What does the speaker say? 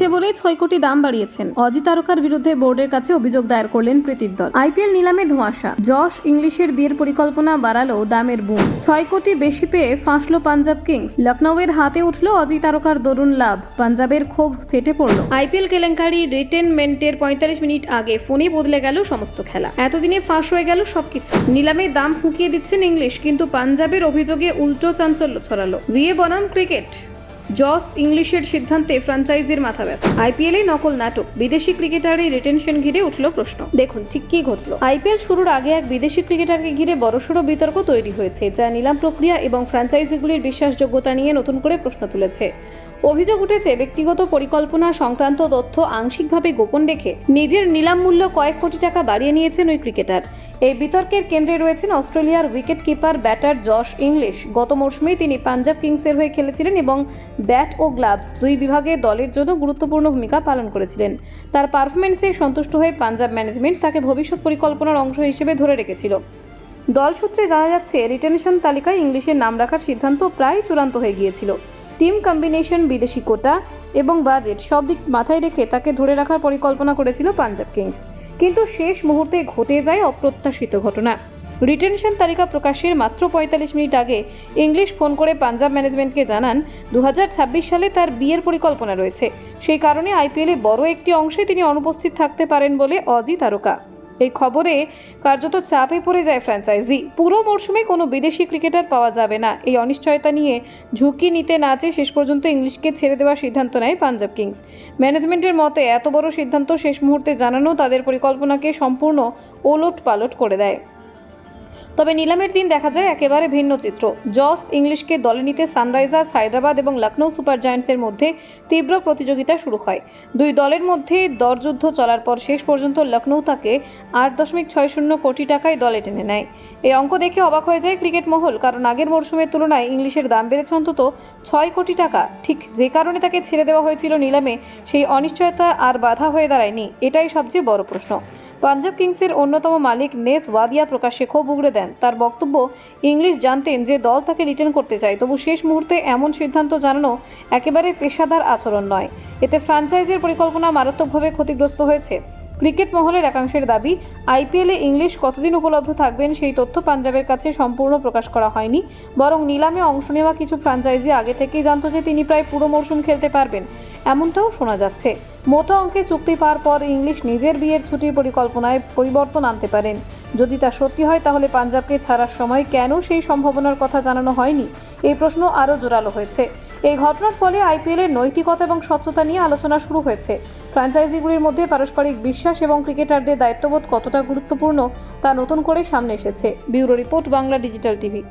মিথ্যে বলেই ছয় কোটি দাম বাড়িয়েছেন। অজিত তারকার বিরুদ্ধে বোর্ডের কাছে অভিযোগ দায়ের করলেন প্রীতির দল। আইপিএল নিলামে ধোঁয়াশা। যশ ইংলিশের বিয়ের পরিকল্পনা বাড়ালো দামের বুম। ছয় কোটি বেশি পেয়ে ফাঁসলো পাঞ্জাব কিংস। লখনৌয়ের হাতে উঠল অজিত তারকার দরুন লাভ। পাঞ্জাবের ক্ষোভ ফেটে পড়ল। আইপিএল কেলেঙ্কারি রিটেনমেন্টের পঁয়তাল্লিশ মিনিট আগে ফোনে বদলে গেল সমস্ত খেলা। এতদিনে ফাঁস হয়ে গেল সবকিছু। নিলামে দাম ফুঁকিয়ে দিচ্ছেন ইংলিশ, কিন্তু পাঞ্জাবের অভিযোগে উল্টো চাঞ্চল্য ছড়ালো। বিয়ে বনাম ক্রিকেট। জস ইংলিশের সিদ্ধান্তে ফ্র্যাঞ্চাইজির মাথা ব্যথা। আইপিএলে নকল নাটক, বিদেশি ক্রিকেটারের রিটেনশন ঘিরে উঠল প্রশ্ন। দেখুন, ঠিক কি ঘটলো? আইপিএল শুরুর আগে এক বিদেশি ক্রিকেটারকে ঘিরে বড়সড় বিতর্ক তৈরি হয়েছে, যা নিলাম প্রক্রিয়া এবং ফ্র্যাঞ্চাইজিগুলির বিশ্বাসযোগ্যতা নিয়ে নতুন করে প্রশ্ন তুলেছে। অভিযোগ উঠেছে, ব্যক্তিগত পরিকল্পনা সংক্রান্ত তথ্য আংশিকভাবে গোপন রেখে নিজের নিলাম মূল্য কয়েক কোটি টাকা বাড়িয়ে নিয়েছেন ওই ক্রিকেটার। এই বিতর্কের কেন্দ্রে রয়েছেন অস্ট্রেলিয়ার wicket keeper batter Josh Inglis. গত মৌসুমেই তিনি পাঞ্জাব কিংসের হয়ে খেলেছিলেন এবং ব্যাট ও গ্লাভস দুই বিভাগে দলের জন্য গুরুত্বপূর্ণ ভূমিকা পালন করেছিলেন। তার পারফরমেন্সে সন্তুষ্ট হয়ে পাঞ্জাব ম্যানেজমেন্ট তাকে ভবিষ্যৎ পরিকল্পনার অংশ হিসেবে ধরে রেখেছিল। দল সূত্রে জানা যাচ্ছে, রিটেনশন তালিকায় ইংলিশের নাম রাখার সিদ্ধান্ত প্রায় চূড়ান্ত হয়ে গিয়েছিল। টিম কম্বিনেশন, বিদেশি কোটা এবং বাজেট সব দিক মাথায় রেখে তাকে ধরে রাখার পরিকল্পনা করেছিল পাঞ্জাব কিংস। কিন্তু শেষ মুহূর্তে ঘটে যায় অপ্রত্যাশিত ঘটনা। রিটেনশন তালিকা প্রকাশের মাত্র পঁয়তাল্লিশ মিনিট আগে ইংলিশ ফোন করে পাঞ্জাব ম্যানেজমেন্টকে জানান দু হাজার ছাব্বিশ সালে তার বিয়ের পরিকল্পনা রয়েছে। সেই কারণে আইপিএলে বড় একটি অংশে তিনি অনুপস্থিত থাকতে পারেন বলে অজি তারকা। এই খবরে কার্যত চাপে পড়ে যায় ফ্র্যাঞ্চাইজি। পুরো মরশুমে কোনো বিদেশি ক্রিকেটার পাওয়া যাবে না। এই অনিশ্চয়তা নিয়ে ঝুঁকি নিতে না চেয়ে শেষ পর্যন্ত ইংলিশকে ছেড়ে দেওয়ার সিদ্ধান্ত নেয় পাঞ্জাব কিংস। ম্যানেজমেন্টের মতে, এত বড় সিদ্ধান্ত শেষ মুহূর্তে জানানো তাদের পরিকল্পনাকে সম্পূর্ণ ওলট পালট করে দেয়। তবে নিলামের দিন দেখা যায় একেবারে ভিন্ন চিত্র। জস ইংলিশকে দলে নিতে সানরাইজার্স, হায়দ্রাবাদ এবং লখনৌ সুপার জায়ান্টসের মধ্যে তীব্র প্রতিযোগিতা শুরু হয়। দুই দলের মধ্যে দরযুদ্ধ চলার পর শেষ পর্যন্ত লখনৌ তাকে আট দশমিক ছয় শূন্য কোটি টাকায় দলে টেনে নেয়। এই অঙ্ক দেখে অবাক হয়ে যায় ক্রিকেট মহল, কারণ আগের মরশুমের তুলনায় ইংলিশের দাম বেড়েছে অন্তত ছয় কোটি টাকা। ঠিক যে কারণে তাকে ছেড়ে দেওয়া হয়েছিল নিলামে, সেই অনিশ্চয়তা আর বাধা হয়ে দাঁড়ায়নি, এটাই সবচেয়ে বড় প্রশ্ন। পাঞ্জাব কিংসের অন্যতম মালিক নেস ওয়াদিয়া প্রকাশ্যে ক্ষোভ উগড়ে দেন। তার বক্তব্য, ইংলিশ জানতেন যে দল তাকে রিটার্ন করতে চায়। তবু শেষ মুহূর্তে এমন সিদ্ধান্ত জানানো একেবারে পেশাদার আচরণ নয়। এতে ফ্র্যাঞ্চাইজির পরিকল্পনা মারাত্মকভাবে ক্ষতিগ্রস্ত হয়েছে। ক্রিকেট মহলের একাংশের দাবি আইপিএলে ইংলিশ কতদিন উপলব্ধ থাকবেন সেই তথ্য পাঞ্জাবের কাছে সম্পূর্ণ প্রকাশ করা হয়নি। বরং নিলামে অংশ নেওয়া কিছু ফ্র্যাঞ্চাইজি আগে থেকেই জানত যে তিনি প্রায় পুরো মরশুম খেলতে পারবেন। এমনটাও শোনা যাচ্ছে। মোটা অঙ্কে চুক্তি পাওয়ার পর ইংলিশ নিজের বিয়ের ছুটির পরিকল্পনায় পরিবর্তন আনতে পারেন। যদি তা সত্যি হয়, তাহলে পাঞ্জাবকে ছাড়ার সময় কেন সেই সম্ভাবনার কথা জানানো হয়নি? এই প্রশ্ন আরও জোরালো হয়েছে। এই ঘটনার ফলে আইপিএলের নৈতিকতা এবং স্বচ্ছতা নিয়ে আলোচনা শুরু হয়েছে। ফ্র্যাঞ্চাইজিগুলির মধ্যে পারস্পরিক বিশ্বাস এবং ক্রিকেটারদের দায়িত্ববোধ কতটা গুরুত্বপূর্ণ, তা নতুন করে সামনে এসেছে। Bureau report, Bangla digital TV.